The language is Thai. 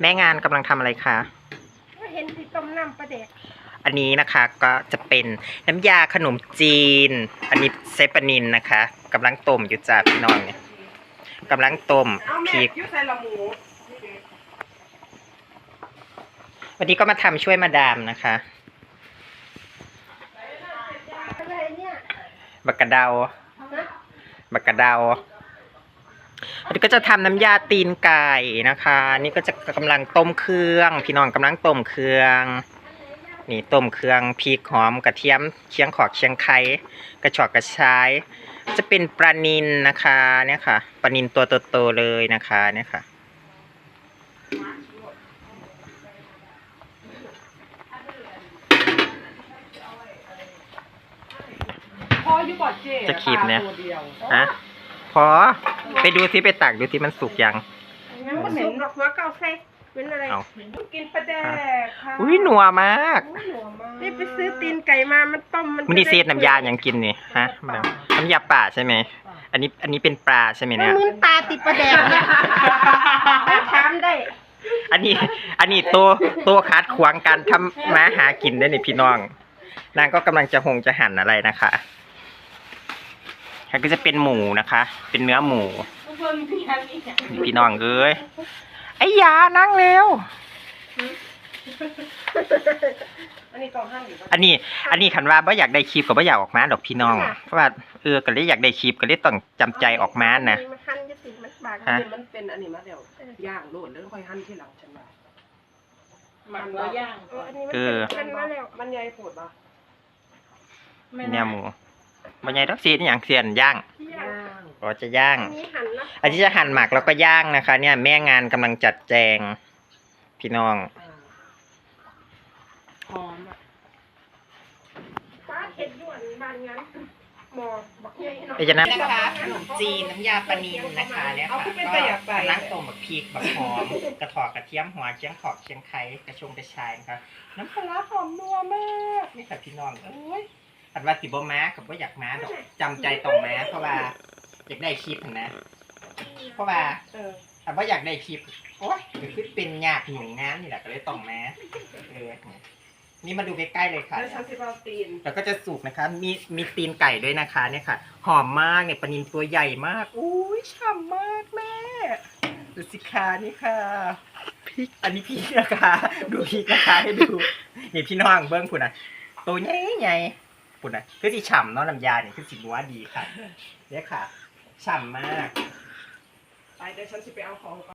แม่งานกำลังทำอะไรคะก็เห็นที่ต้มน้ำปลาเด็กอันนี้นะคะก็จะเป็นน้ำยาขนมจีน อันนี้เซปานินนะคะกำลังต้มอยู่จ้าพี่น้องเนี่ยกำลังต้มเอาพแม่ริกอยุ่ใส่ละหมูวันนี้ก็มาทำช่วยมาดามนะคะอะไรเนี่ยบักกะเดาฮะบักกะเดา อันนี้ก็จะทำน้ำยาตีนไก่นะคะ นี่ก็จะกำลังต้มเครื่อง พี่น้องกำลังต้มเครื่อง นี่ต้มเครื่องพริกหอมกระเทียมเคียงขอกเคียงไข่กระชอกกระชายจะเป็นปลานินนะคะเนี่ยค่ะปลานินตัวโตๆเลยนะคะเนี่ยค่ะจะขีดเนี่ยฮะ อ ไปดูซิไปตักดูซิมันสุกยัง งั้นก็สุกดอกหัวเก่าใส่เป็นอะไร เอากินปลาแดกค่ะอุ้ยหนัวมาก อุ้ยหนัวมากนี่ไปซื้อตีนไก่มามันต้มมันมันนี่เซตน้ำยายังกินนี่ฮะมาดามน้ำยาป่าใช่ไหม อันนี้อันนี้เป็นปลาใช่ไหมมันเนี่ย มึนตาติดปลาแดกเนี่ยไม่ถามได้ อันนี้ อันนี้ตัวตัวคัดขวางการทำมาหากินได้ในพี่น้อง นางก็กำลังจะหงจะหั่นอะไรนะคะ แล้วก็จะเป็นหมูนะคะ เป็นเนื้อหมูเพิ่มเพียงอีกอย่างนี่พี่น้องเอ้ยไอ้ยานั่งเร็ว อันนี้กองห้างอยู่ปะอันนี้ อันนี้คันว่าบ่อยากได้คลิปก็บ่อยากออกมาดอกพี่น้อง เพราะว่าเออก็เลยอยากได้คลิปก็เลยต้องจำใจออกมานะมันหั่นจะติดมันบาดฮะอันนี้มันเป็นอันนี้มาเดี๋ยวย่างโลดแล้วค่อยหั่นที่หลังฉันว่ามันว่าย่างเอออันนี้มันเอเป็นอมันมาแล้วมันใหญ่โผดปะเนี่ยหมู บ่ใหญ่ดอกซีนอย่างเสียนย่างย่างก็จะย่าง อันนี้หั่นนะอันที่จะหั่นหมักแล้วก็ย่างนะคะ เนี่ยแม่งานกำลังจัดแจง พี่น้องอ่าหอมอะป้าเห็ดด่วนบานงั้นหมอบอกใหญ่หน่อยเดี๋ยวจะนะนะคะขนมจีนน้ำยาปลานิลนะคะเนี่ยเอาค่ะขึ้นเป็นตะหยาบไปกำลังต้มบักพริกบักหอม กระถอกกระเทียมหัวเชียงขอบเชียงไข่กระชงกระชายนะคะน้ำปลาร้าหอมนัวมากนี่ค่ะพี่น้องเอ้ย อันว่าสิบ่ม้ากับว่าอยากม้าดอกจำใจต้องม้าเพราะว่าอยากได้คลิปเห็นนะ เพราะว่าเออแต่ว่าอยากได้คลิปโอ๊ยก็คือเป็นยากหนุ่งงานนี่แหละก็เลยต้องม้าเออนี่มาดูใกล้ๆเลยค่ะ แล้วฉันสิเอาตีนแล้วก็จะสุกนะคะ มีมีตีนไก่ด้วยนะคะเนี่ยค่ะ หอมมากเนี่ยปลานินตัวใหญ่มาก อุ้ยฉ่ำมากแม่ดูสิคะนี่ค่ะพริกอันนี้พริกนะคะ ดูพริกนะคะให้ดูนี่พี่น้องเบิ้งคุณนะตัวใหญ่ใหญ่ คุณนะคือสิฉ่ำเนาะลำยาเนี่ยคือสิบัวดีค่ะเนี่ยค่ะฉ่ำมาก ไปเดี๋ยวฉันสิไปเอาของก่อน